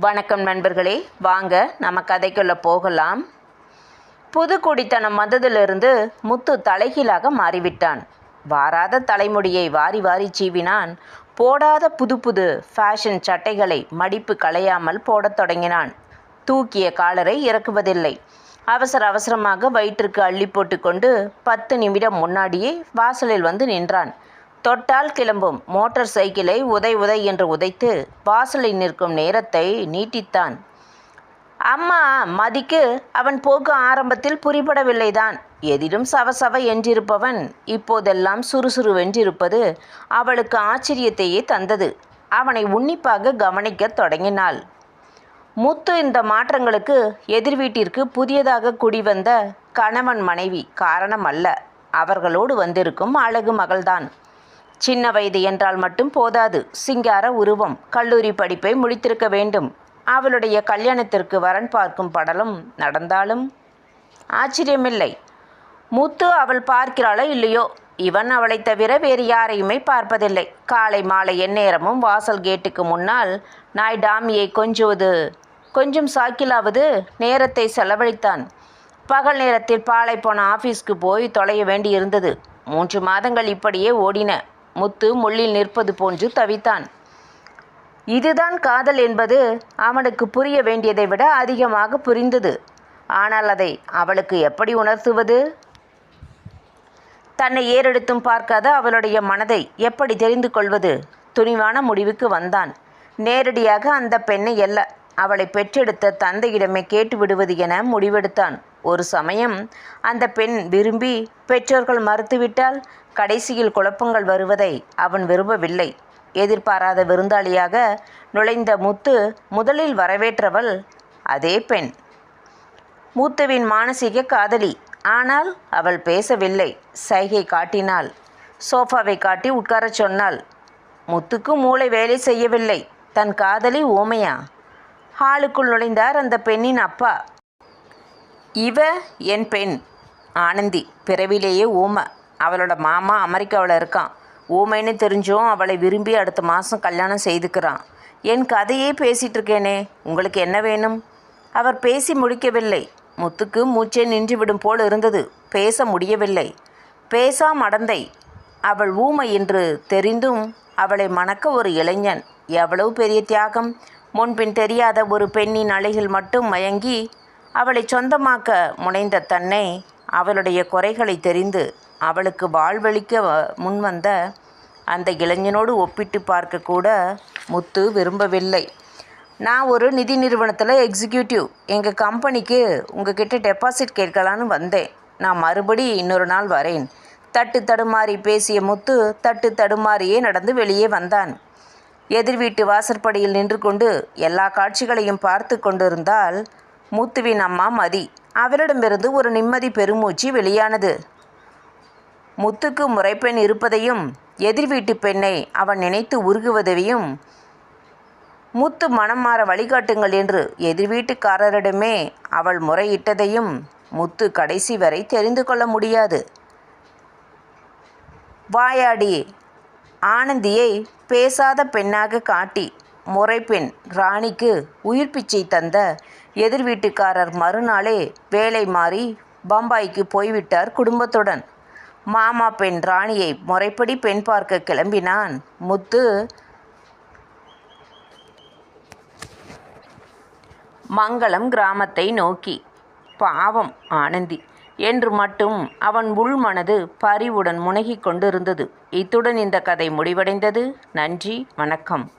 வணக்கம் நண்பர்களே. வாங்க நம்ம கதைக்குள்ளே போகலாம். புது குடித்தனம் வந்ததிலிருந்து முத்து தலைகீழாக மாறிவிட்டான். வாராத தலைமுடியை வாரி வாரி சீவினான். போடாத புது புது ஃபேஷன் சட்டைகளை மடிப்பு களையாமல் போடத் தொடங்கினான். தூக்கிய காலரை இறக்குவதில்லை. அவசர அவசரமாக வயிற்றுக்கு அள்ளி போட்டுக்கொண்டு பத்து நிமிடம் முன்னாடியே வாசலில் வந்து நின்றான். தொட்டால் கிளம்பும். மோட்டார் சைக்கிளை உதை உதை என்று உதைத்து வாசலில் நிற்கும் நேரத்தை நீட்டித்தான். அம்மா மதிக்கு அவன் போக்கு ஆரம்பத்தில் புரிபடவில்லைதான். எதிலும் சவசவ என்றிருப்பவன். இப்போதெல்லாம் சுறுசுறுவென்றிருப்பது அவளுக்கு ஆச்சரியத்தையே தந்தது. அவனை உன்னிப்பாக கவனிக்கத் தொடங்கினாள். முத்து இந்த மாற்றங்களுக்கு எதிர் வீட்டிற்கு புதியதாக குடிவந்த கணவன் மனைவி காரணம் அல்ல அவர்களோடு வந்திருக்கும் அழகு மகள்தான். சின்ன வயது என்றால் மட்டும் போதாது. சிங்கார உருவம் கல்லூரி படிப்பை முடித்திருக்க வேண்டும். அவளுடைய கல்யாணத்திற்கு வரன் பார்க்கும் படலும் நடந்தாலும் ஆச்சரியமில்லை. முத்து அவள் பார்க்கிறாளோ இல்லையோ? இவன் அவளைத் தவிர வேறு யாரையுமே பார்ப்பதில்லை. காலை மாலை எந்நேரமும் வாசல் கேட்டுக்கு முன்னால் நாய் டாமியை கொஞ்சுவது கொஞ்சம் சாக்கிலாவது நேரத்தை செலவழித்தான். பகல் நேரத்தில் பாலை போன ஆஃபீஸ்க்கு போய் தொலைய வேண்டியிருந்தது. மூன்று மாதங்கள் இப்படியே ஓடின. முத்து முள்ளில் நிற்பது போன்று தவித்தான். இதுதான் காதல் என்பது அவனுக்கு புரிய வேண்டியதை விட அதிகமாக புரிந்தது. ஆனால் அதை அவளுக்கு எப்படி உணர்த்துவது? தன்னை ஏறெடுத்தும் பார்க்காத அவளுடைய மனதை எப்படி தெரிந்து கொள்வது? துணிவான முடிவுக்கு வந்தான். நேரடியாக அந்த பெண்ணை அல்ல அவளை பெற்றெடுத்த தந்தையிடமே கேட்டு விடுவது என முடிவெடுத்தான். ஒரு சமயம் அந்த பெண் விரும்பி பெற்றோர்கள் மறுத்துவிட்டால் கடைசியில் குழப்பங்கள் வருவதை அவன் விரும்பவில்லை. எதிர்பாராத விருந்தாளியாக நுழைந்த முத்து முதலில் வரவேற்றவள் அதே பெண். முத்துவின் மானசீக காதலி. ஆனால் அவள் பேசவில்லை. சைகை காட்டினாள். சோஃபாவை காட்டி உட்காரச் சொன்னாள். முத்துக்கு மூளை வேலை செய்யவில்லை. தன் காதலி ஓமையா? ஹாலுக்குள் நுழைந்தார் அந்த பெண்ணின் அப்பா. இவ என் பெண். ஆனந்தி பிறவிலேயே ஊமை. அவளோட மாமா அமெரிக்காவில் இருக்கான். ஊமைன்னு தெரிஞ்சும் அவளை விரும்பி அடுத்த மாதம் கல்யாணம் செய்துக்கிறான். என் கதையே பேசிகிட்டு இருக்கேனே உங்களுக்கு என்ன வேணும்? அவர் பேசி முடிக்கவில்லை. முத்துக்கு மூச்சே நின்றுவிடும் போல் இருந்தது. பேச முடியவில்லை. பேசா மடந்தை. அவள் ஊமை என்று தெரிந்தும் அவளை மணக்க ஒரு இளைஞன். எவ்வளவு பெரிய தியாகம். முன்பின் தெரியாத ஒரு பெண்ணின் அழகில் மட்டும் மயங்கி அவளை சொந்தமாக்க முனைந்த தன்னை அவளுடைய குறைகளை தெரிந்து அவளுக்கு வாழ்வளிக்க முன்வந்த அந்த இளைஞனோடு ஒப்பிட்டு பார்க்கக்கூட முத்து விரும்பவில்லை. நான் ஒரு நிதி நிறுவனத்தில் எக்ஸிக்யூட்டிவ் எங்கள் கம்பெனிக்கு உங்ககிட்ட டெபாசிட் கேட்கலான்னு வந்தேன். நான் மறுபடி இன்னொரு நாள் வரேன். தட்டு தடுமாறி பேசிய முத்து தட்டு தடுமாறியே நடந்து வெளியே வந்தான். எதிர் வீட்டு வாசற்படியில் நின்று கொண்டு எல்லா காட்சிகளையும் பார்த்து கொண்டிருந்தால் மூத்துவின் அம்மா மதி. அவரிடமிருந்து ஒரு நிம்மதி பெருமூச்சு வெளியானது. முத்துக்கு முறைப்பெண் இருப்பதையும் எதிர் வீட்டு பெண்ணை அவன் நினைத்து உருகுவதையும் முத்து மனம் மாற வழிகாட்டுங்கள் என்று எதிர் வீட்டுக்காரரிடமே அவள் முறையிட்டதையும் முத்து கடைசி வரை தெரிந்து கொள்ள முடியாது. வாயாடி ஆனந்தியை பேசாத பெண்ணாக காட்டி முறைப்பெண் ராணிக்கு உயிர் பிச்சை தந்த எதிர் வீட்டுக்காரர் மறுநாளே வேலை மாறி பம்பாய்க்கு போய்விட்டார் குடும்பத்துடன். மாமா பெண் ராணியை முறைப்படி பெண் பார்க்க கிளம்பினான் முத்து. மங்களம் கிராமத்தை நோக்கி. பாவம் ஆனந்தி. என்று மட்டும் அவன் உள்மனது பரிவுடன் முனகிக் கொண்டிருந்தது. இத்துடன் இந்த கதை முடிவடைந்தது. நன்றி வணக்கம்.